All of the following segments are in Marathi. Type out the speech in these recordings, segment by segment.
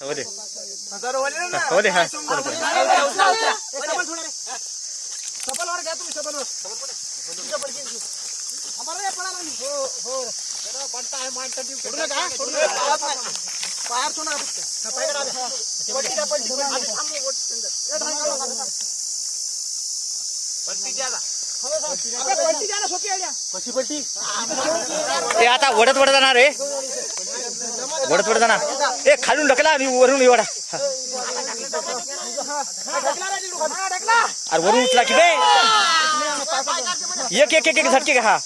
हो दे. हो दे हा. ए आता वडत वडत जाणार रे वडत वडत जाणार ए खालून ढकला मी वरून एवढा अरे वरून उचला की बे एक एक एक एक झटके का, हा।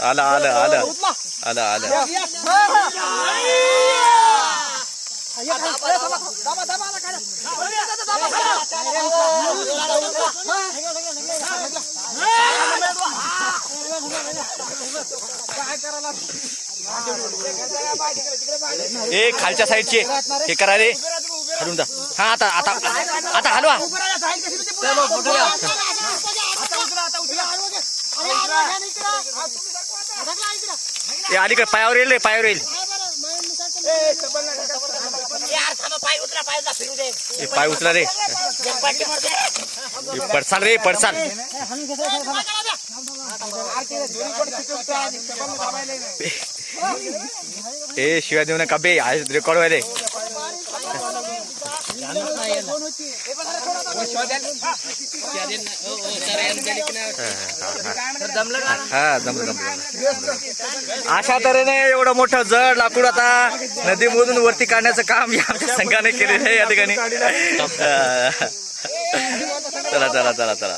आलं। आलं आलं। आलं आलं। ए खालच्या साईडचे. हे करा रे. हलून जा. हा आता आता आता हलवा. अलीकडे पायावर येईल रे पायावर येईल. ए पाय उचला रे. पडसाल रे पडसाल. ए शिवाय देऊ नका बे रेकॉर्ड व्हाय रे हा जमलं जमलं अशा तऱ्हेने एवढं मोठं जड लाकूड आता नदीमधून वरती काढण्याचं काम या आमच्या संघाने केलेलं आहे या ठिकाणी चला चला चला चला